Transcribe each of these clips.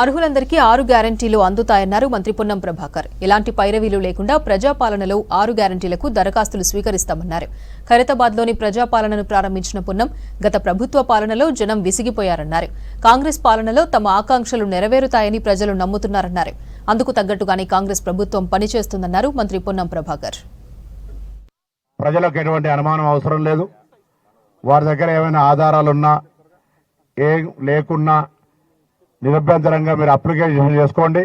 అర్హులందరికీ ఆరు గ్యారంటీలు అందుతాయన్నారు మంత్రి పొన్నం ప్రభాకర్. ఎలాంటి పైరవీలు లేకుండా ప్రజాపాలనలో ఆరు గ్యారంటీలకు దరఖాస్తులు స్వీకరిస్తామన్నారు. ఖైరతాబాద్లోని ప్రజాపాలనను ప్రారంభించిన పొన్నం గత ప్రభుత్వ పాలనలో జనం విసిగిపోయారన్నారు. కాంగ్రెస్ పాలనలో తమ ఆకాంక్షలు నెరవేరుతాయని ప్రజలు నమ్ముతున్నారన్నారు. అందుకు తగ్గట్టుగానే కాంగ్రెస్ ప్రభుత్వం పనిచేస్తుందన్నారు మంత్రి పొన్నం ప్రభాకర్. ప్రజలకు ఎటువంటి అనుమానం అవసరం లేదు. వారి దగ్గర ఏమైనా ఆధారాలున్నా ఏ లేకున్నా నిరభ్యంతరంగా మీరు అప్లికేషన్ చేసుకోండి.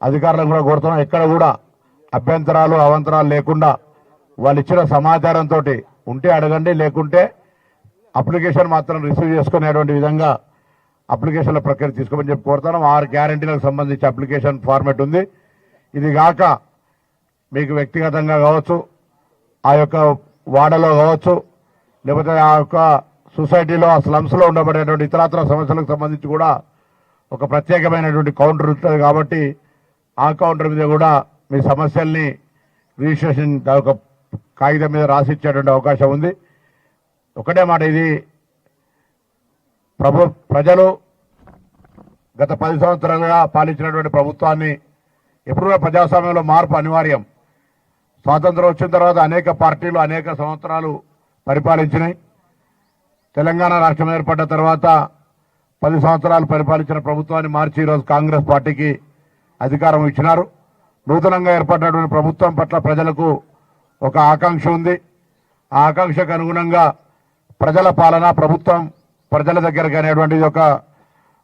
అధికారులను కూడా కోరుతున్నాం. ఎక్కడ కూడా అభ్యంతరాలు అవంతరాలు లేకుండా వాళ్ళు ఇచ్చిన సమాచారంతో ఉంటే అడగండి. లేకుంటే అప్లికేషన్ మాత్రం రిసీవ్ చేసుకునేటువంటి విధంగా అప్లికేషన్ల ప్రక్రియ తీసుకోమని చెప్పి కోరుతున్నాం. ఆరు గ్యారంటీలకు సంబంధించి అప్లికేషన్ ఫార్మెట్ ఉంది. ఇది కాక మీకు వ్యక్తిగతంగా కావచ్చు ఆ యొక్క వాడలో కావచ్చు లేకపోతే ఆ యొక్క సొసైటీలో ఆ స్లమ్స్లో ఉండబడేటువంటి ఇతరాతర సమస్యలకు సంబంధించి కూడా ఒక ప్రత్యేకమైనటువంటి కౌంటర్ ఉంటుంది కాబట్టి ఆ కౌంటర్ మీద కూడా మీ సమస్యల్ని రిజిస్ట్రేషన్ ఒక కాగితం మీద రాసిచ్చేటువంటి అవకాశం ఉంది. ఒకటే మాట ఇది. ప్రభు ప్రజలు గత పది సంవత్సరాలుగా పాలించినటువంటి ప్రభుత్వాన్ని ఎప్పుడు కూడా ప్రజాస్వామ్యంలో మార్పు అనివార్యం. స్వాతంత్రం వచ్చిన తర్వాత అనేక పార్టీలు అనేక సంవత్సరాలు పరిపాలించినాయి. తెలంగాణ రాష్ట్రం ఏర్పడ్డ తర్వాత పది సంవత్సరాలు పరిపాలించిన ప్రభుత్వాన్ని మార్చి ఈరోజు కాంగ్రెస్ పార్టీకి అధికారం ఇచ్చినారు. నూతనంగా ఏర్పడినటువంటి ప్రభుత్వం పట్ల ప్రజలకు ఒక ఆకాంక్ష ఉంది. ఆ ఆకాంక్షకు అనుగుణంగా ప్రజల పాలన ప్రభుత్వం ప్రజల దగ్గరకు అనేటువంటిది ఒక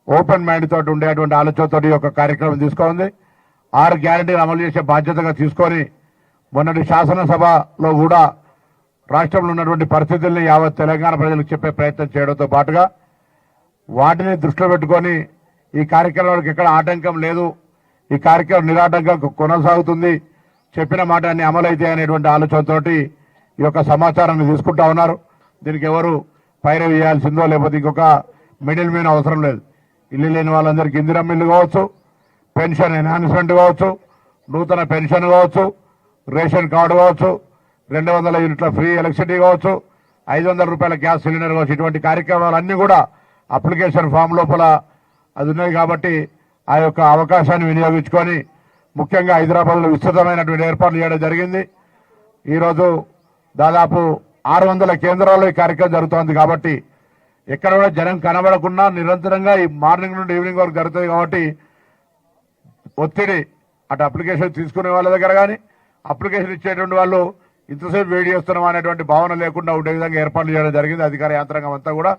ఓపెన్ మైండ్ తోటి ఉండేటువంటి ఆలోచనతోటి ఒక కార్యక్రమం తీసుకుంది. ఆరు గ్యారంటీలు అమలు చేసే బాధ్యతగా తీసుకొని మొన్నటి శాసనసభలో కూడా రాష్ట్రంలో ఉన్నటువంటి పరిస్థితుల్ని యావత్ తెలంగాణ ప్రజలకు చెప్పే ప్రయత్నం చేయడంతో పాటుగా వాటిని దృష్టిలో పెట్టుకొని ఈ కార్యక్రమానికి ఎక్కడ ఆటంకం లేదు. ఈ కార్యక్రమం నిరాటంకంగా కొనసాగుతుంది. చెప్పిన మాట అన్ని అమలైతే అనేటువంటి ఆలోచనతోటి ఈ యొక్క సమాచారాన్ని తీసుకుంటా ఉన్నారు. దీనికి ఎవరు పైర వేయాల్సిందో లేకపోతే ఇంకొక మిడిల్ మీన్ అవసరం లేదు. ఇల్లు లేని వాళ్ళందరికీ ఇందిరా ఇల్లు కావచ్చు పెన్షన్ ఎన్హాన్స్మెంట్ కావచ్చు నూతన పెన్షన్ కావచ్చు రేషన్ కార్డు కావచ్చు రెండు వందల యూనిట్ల ఫ్రీ ఎలక్ట్రిసిటీ కావచ్చు ఐదు వందల రూపాయల గ్యాస్ సిలిండర్ కావచ్చు. ఇటువంటి కార్యక్రమాలన్నీ కూడా అప్లికేషన్ ఫామ్ లోపల అది ఉన్నది కాబట్టి ఆ యొక్క అవకాశాన్ని వినియోగించుకొని ముఖ్యంగా హైదరాబాద్లో విస్తృతమైనటువంటి ఏర్పాట్లు చేయడం జరిగింది. ఈరోజు దాదాపు ఆరు వందల కేంద్రాల్లో ఈ కార్యక్రమం జరుగుతోంది కాబట్టి ఎక్కడ కూడా జనం కనబడకుండా నిరంతరంగా ఈ మార్నింగ్ నుండి ఈవినింగ్ వరకు జరుగుతుంది కాబట్టి ఒత్తిడి అటు అప్లికేషన్ తీసుకునే వాళ్ళ దగ్గర కానీ అప్లికేషన్ ఇచ్చేటువంటి వాళ్ళు ఇంతసేపు వేడి చేస్తున్నాం అనేటువంటి భావన లేకుండా ఉండే విధంగా ఏర్పాట్లు చేయడం జరిగింది. అధికార యంత్రాంగం అంతా కూడా